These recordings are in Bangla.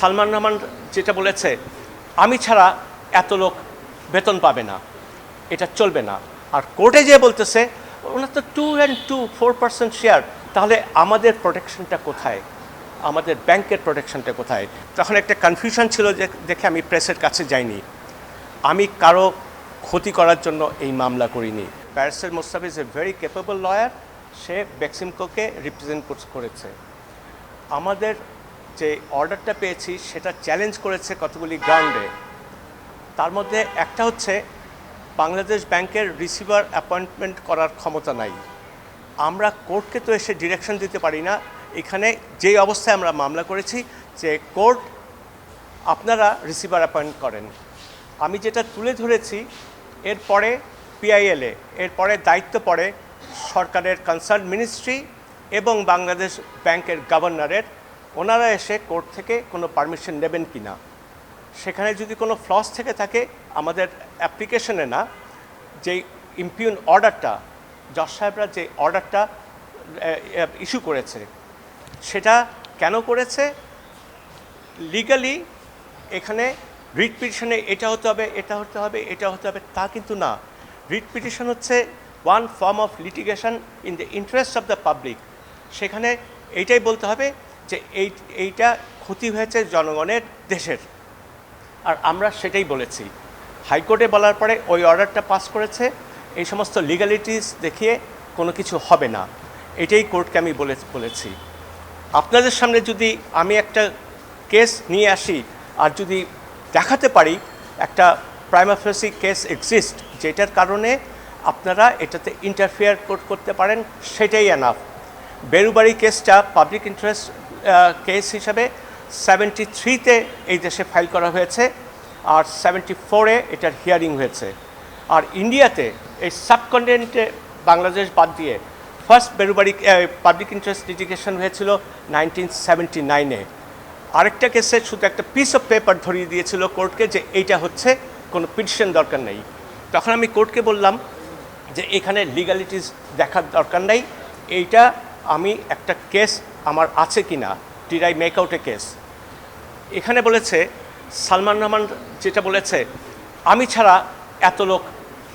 সালমান রহমান যেটা বলেছে, আমি ছাড়া এত লোক বেতন পাবে না, এটা চলবে না। আর কোর্টে যে বলতেছে, ওনার তো two and two four percent share তাহলে আমাদের প্রোটেকশনটা কোথায়? আমাদের ব্যাংকের প্রোটেকশনটা কোথায়? তখন একটা কনফিউশন ছিল যে, দেখে আমি প্রেসের কাছে যাইনি। আমি কারও ক্ষতি করার জন্য এই মামলা করিনি। প্যারিসের Mostaf is a very capable lawyer সে বেক্সিমকোকে রিপ্রেজেন্ট করেছে। আমাদের যে অর্ডারটা পেয়েছি, সেটা চ্যালেঞ্জ করেছে কতগুলি গ্রাউন্ডে তার মধ্যে একটা হচ্ছে, বাংলাদেশ ব্যাংকের রিসিভার অ্যাপয়েন্টমেন্ট করার ক্ষমতা নাই। আমরা কোর্টকে তো এসে ডিরেকশন দিতে পারি না। এখানে যেই অবস্থায় আমরা মামলা করেছি, যে কোর্ট আপনারা রিসিভার অ্যাপয়েন্ট করেন। আমি যেটা তুলে ধরেছি, এরপরে পিআইএলএ এরপরে দায়িত্ব পড়ে সরকারের কনসার্ন মিনিস্ট্রি এবং বাংলাদেশ ব্যাংকের গভর্নরের ওনারা এসে কোর্ট থেকে কোনো পারমিশন নেবেন কি না? সেখানে যদি কোনো ফ্লস থেকে থাকে, আমাদের অ্যাপ্লিকেশনে না, যেই ইম্পিউন অর্ডারটা, জজ সাহেবরা যে অর্ডারটা ইস্যু করেছে, সেটা কেন করেছে? লিগালি এখানে রিট পিটিশনে এটা হতে হবে, এটা হতে হবে, এটা হতে হবে, তা কিন্তু না। রিট পিটিশন হচ্ছে one form of litigation in the interest of the public. সেখানে এইটাই বলতে হবে যে এই, এইটা ক্ষতি হয়েছে জনগণের দেশের। আর আমরা সেটাই বলেছি। হাইকোর্টে বলার পরে ওই অর্ডারটা পাস করেছে। এই সমস্ত লিগ্যালিটিস দেখিয়ে কোনো কিছু হবে না। এটাই কোর্টকে আমি বলে, বলেছি। আপনাদের সামনে যদি আমি একটা কেস নিয়ে আসি, আর যদি দেখাতে পারি, একটা প্রাইমাফেসি কেস এক্সিস্ট যেটার কারণে আপনারা এটাতে ইন্টারফেয়ার করতে পারেন, সেটাই এনাফ বেরুবাড়ি কেসটা পাবলিক ইন্টারেস্ট কেস হিসাবে সেভেন্টি থ্রিতে এই দেশে ফাইল করা হয়েছে আর সেভেন্টি ফোরে এটার হিয়ারিং হয়েছে। আর ইন্ডিয়াতে এই সাবকন্টিনেন্টে বাংলাদেশ বাদ দিয়ে first Berubari public interest litigation হয়েছিল নাইনটিন সেভেন্টি নাইনে আরেকটা কেসে শুধু একটা পিস অফ পেপার ধরিয়ে দিয়েছিল কোর্টকে যে এইটা হচ্ছে, কোনো পিটিশন দরকার নেই। তখন আমি কোর্টকে বললাম যে এখানে লিগালিটিস দেখার দরকার নেই। এইটা আমি একটা কেস আমার আছে কি না did I make out a case এখানে বলেছে, সালমান রহমান যেটা বলেছে, আমি ছাড়া এত লোক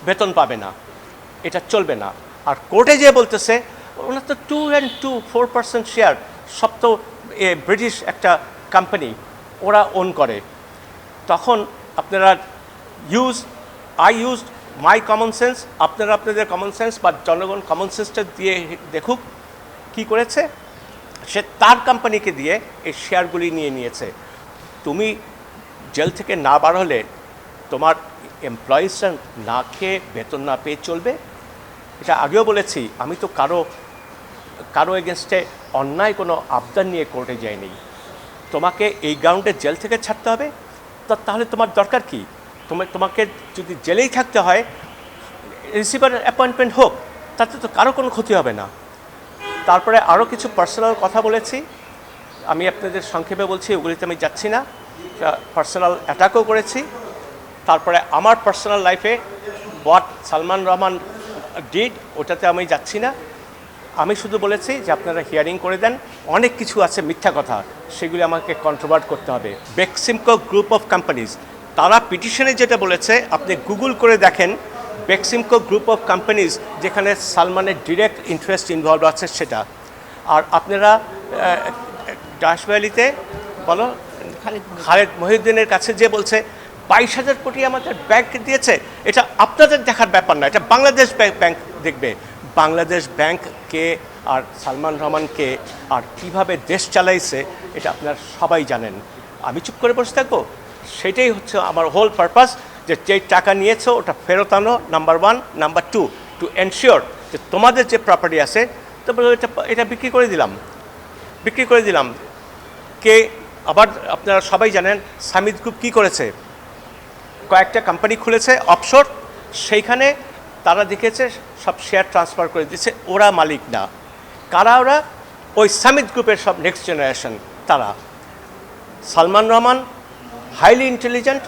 বেতন পাবে না। এটা চলবে না। আর কোর্টে যে বলতেছে, ওনার তো two and two four percent share সব তো এ ব্রিটিশ একটা কোম্পানি ওরা ওন করে। তখন আপনারা use I use my common sense আপনারা আপনাদের কমন সেন্স বা জনগণ কমন সেন্সটা দিয়ে দেখুক, কি করেছে? সে তার কোম্পানিকে দিয়ে এই শেয়ারগুলি নিয়ে নিয়েছে। তুমি জেল থেকে না বার হলে তোমার এমপ্লয়িজরা না খেয়ে বেতন না পেয়ে চলবে? এটা আগেও বলেছি, আমি তো কারও কারও এগেনস্টে অন্যায় কোনো আবদার নিয়ে কোর্টে যাইনি। তোমাকে এই গ্রাউন্ডে জেল থেকে ছাড়তে হবে? তা তাহলে তোমার দরকার কি? তোমার তোমাকে যদি জেলেই থাকতে হয় রিসিভার অ্যাপয়েন্টমেন্ট হোক, তাতে তো কারও কোনো ক্ষতি হবে না। তারপরে আরও কিছু পার্সোনাল কথা বলেছি। আমি আপনাদের সংক্ষেপে বলছি ওগুলিতে আমি যাচ্ছি না। পার্সোনাল অ্যাটাকও করেছি। তারপরে আমার পার্সোনাল লাইফে হোয়াট সালমান রহমান ডিড ওটাতে আমি যাচ্ছি না। আমি শুধু বলেছি যে আপনারা হিয়ারিং করে দেন। অনেক কিছু আছে মিথ্যা কথা, সেগুলি আমাকে কন্ট্রোভার্ট করতে হবে। বেক্সিমকো গ্রুপ অফ কোম্পানিজ তারা পিটিশনে যেটা বলেছে, আপনি গুগল করে দেখেন বেক্সিমকো গ্রুপ অফ কোম্পানিজ যেখানে সালমানের ডিরেক্ট ইন্টারেস্ট ইনভলভ আছে সেটা। আর আপনারা ডাস ভ্যালিতে বলো খালেদ মহিউদ্দিনের কাছে যে বলছে বাইশ হাজার কোটি আমাদের ব্যাংক দিয়েছে। এটা আপনাদের দেখার ব্যাপার না এটা বাংলাদেশ ব্যাংক দেখবে। বাংলাদেশ ব্যাংক কে আর সালমান রহমানকে আর কীভাবে দেশ চালাইছে এটা আপনারা সবাই জানেন। আমি চুপ করে বসে থাকব? সেটাই হচ্ছে আমার হোল পারপাস যে যেই টাকা নিয়েছো, ওটা ফেরত আনো number one number two to ensure যে তোমাদের যে প্রপার্টি আছে তারপরে এটা এটা বিক্রি করে দিলাম। বিক্রি করে দিলাম। কে আবার আপনারা সবাই জানেন সামিদ গ্রুপ কী করেছে? কয়েকটা কোম্পানি খুলেছে অফশোর সেইখানে তারা দেখেছে, সব শেয়ার ট্রান্সফার করে দিচ্ছে ওরা মালিক না। কারা ওরা? ওই সামিদ গ্রুপের সব নেক্সট জেনারেশন তারা। Salman Rahman highly intelligent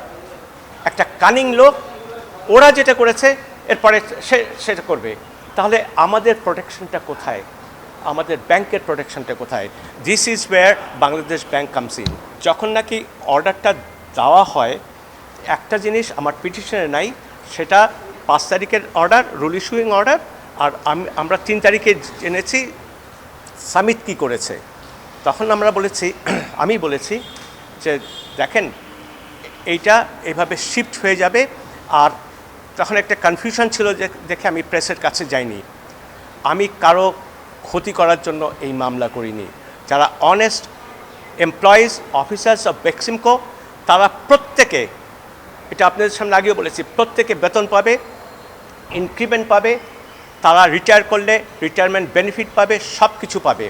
cunning লোক, ওরা যেটা করেছে, এরপরে সে, সেটা করবে। তাহলে আমাদের প্রোটেকশনটা কোথায়? আমাদের ব্যাংকের প্রোটেকশনটা কোথায়? This is where Bangladesh bank comes in যখন নাকি অর্ডারটা দেওয়া হয়, একটা জিনিস আমার পিটিশনে নাই, সেটা পাঁচ তারিখের অর্ডার, রুল ইস্যুইং অর্ডার, আর আমি, আমরা তিন তারিখে জেনেছি সামিট কি করেছে। তখন আমরা বলেছি, আমি বলেছি যে, দেখেন এইটা এইভাবে শিফট হয়ে যাবে। আর তখন একটা কনফিউশন ছিল যে দেখে আমি প্রেসের কাছে যাইনি। আমি কারও ক্ষতি করার জন্য এই মামলা করিনি। যারা honest employees officers of Beximco তারা প্রত্যেকে, এটা আপনাদের সামনে আগেও বলেছি, প্রত্যেকে বেতন পাবে ইনক্রিমেন্ট পাবে, তারা রিটায়ার করলে রিটায়ারমেন্ট বেনিফিট পাবে সব কিছু পাবে।